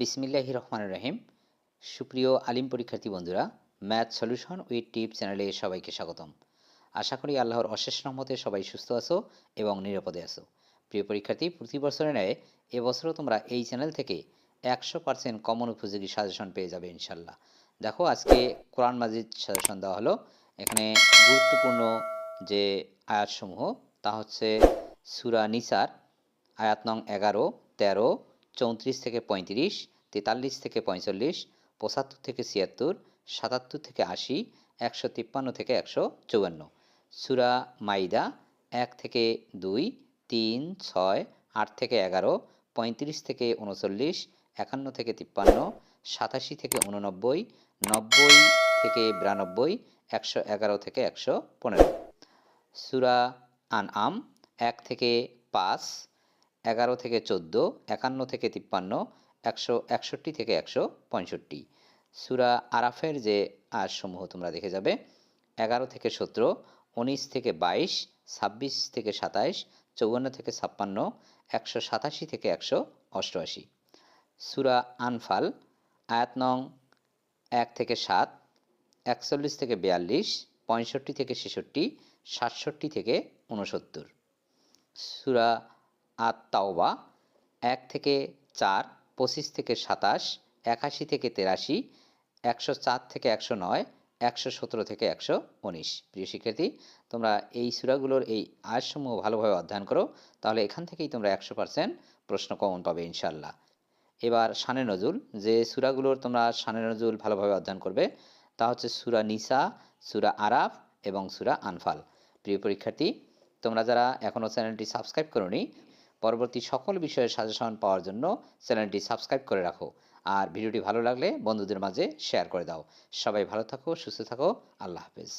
বিসমিল্লাহি রহমান রহিম। সুপ্রিয় আলিম পরীক্ষার্থী বন্ধুরা, ম্যাথ সলিউশন উইথ টিপ চ্যানেলে সবাইকে স্বাগতম। আশা করি আল্লাহর অশেষ রহমতে সবাই সুস্থ আছো এবং নিরাপদে আছো। প্রিয় পরীক্ষার্থী, প্রতি বছরের ন্যায় এবছরও তোমরা এই চ্যানেল থেকে একশো পার্সেন্ট কমন উপযোগী সাজেশন পেয়ে যাবে ইনশাল্লাহ। দেখো, আজকে কোরআন মাজিদ সাজেশন দেওয়া হলো। এখানে গুরুত্বপূর্ণ যে আয়াতসমূহ, তা হচ্ছে সুরা নিসার, আয়াত নং এগারো, তেরো চৌত্রিশ থেকে পঁয়ত্রিশ, তেতাল্লিশ থেকে পঁয়তাল্লিশ পঁচাত্তর থেকে ছিয়াত্তর, সাতাত্তর থেকে আশি, একশো তিপ্পান্ন থেকে একশো চুয়ান্ন। সুরা মাইদা এক থেকে দুই, তিন, ছয়, আট থেকে এগারো, পঁয়ত্রিশ থেকে উনচল্লিশ, একান্ন থেকে তিপ্পান্ন, সাতাশি থেকে উননব্বই, নব্বই থেকে বিরানব্বই, একশো এগারো থেকে একশো পনেরো। সুরা আন আম এক থেকে পাঁচ এগারো থেকে চোদ্দ, একান্ন থেকে তিপ্পান্ন, একশো একষট্টি থেকে একশো পঁয়ষট্টি। সুরা আরাফের যে আয়াতসমূহ তোমরা দেখে যাবে, এগারো থেকে সতেরো, উনিশ থেকে বাইশ, ছাব্বিশ থেকে সাতাইশ, চৌয়ান্ন থেকে ছাপ্পান্ন, একশো সাতাশি থেকে একশো অষ্টআশি। সুরা আনফাল, আয়াত নং এক থেকে সাত, একচল্লিশ থেকে বিয়াল্লিশ, পঁয়ষট্টি থেকে ছেষট্টি, সাতষট্টি থেকে উনসত্তর সুরা আত তাওবা এক থেকে চার, পঁচিশ থেকে সাতাশ, একাশি থেকে তেরাশি, একশো চার থেকে একশো নয়, একশো সতেরো থেকে একশো উনিশ। প্রিয় শিক্ষার্থী, তোমরা এই সুরাগুলোর এই আয়সমূহ ভালোভাবে অধ্যয়ন করো, তাহলে এখান থেকেই তোমরা একশো পার্সেন্ট প্রশ্ন কমন পাবে ইনশাল্লাহ এবার সানে নজুল, যে সুরাগুলোর তোমরা সানে নজুল ভালোভাবে অধ্যয়ন করবে, তা হচ্ছে সুরা নিসা, সুরা আরাফ এবং সুরা আনফাল। প্রিয় পরীক্ষার্থী, তোমরা যারা এখনও চ্যানেলটি সাবস্ক্রাইব করোনি পরবর্তী সকল বিষয়ে সাজেশন পাওয়ার জন্য চ্যানেলটি সাবস্ক্রাইব করে রাখো। আর ভিডিওটি ভালো লাগলে বন্ধুদের মাঝে শেয়ার করে দাও। সবাই ভালো থাকো, সুস্থ থাকো, আল্লাহ হাফেজ।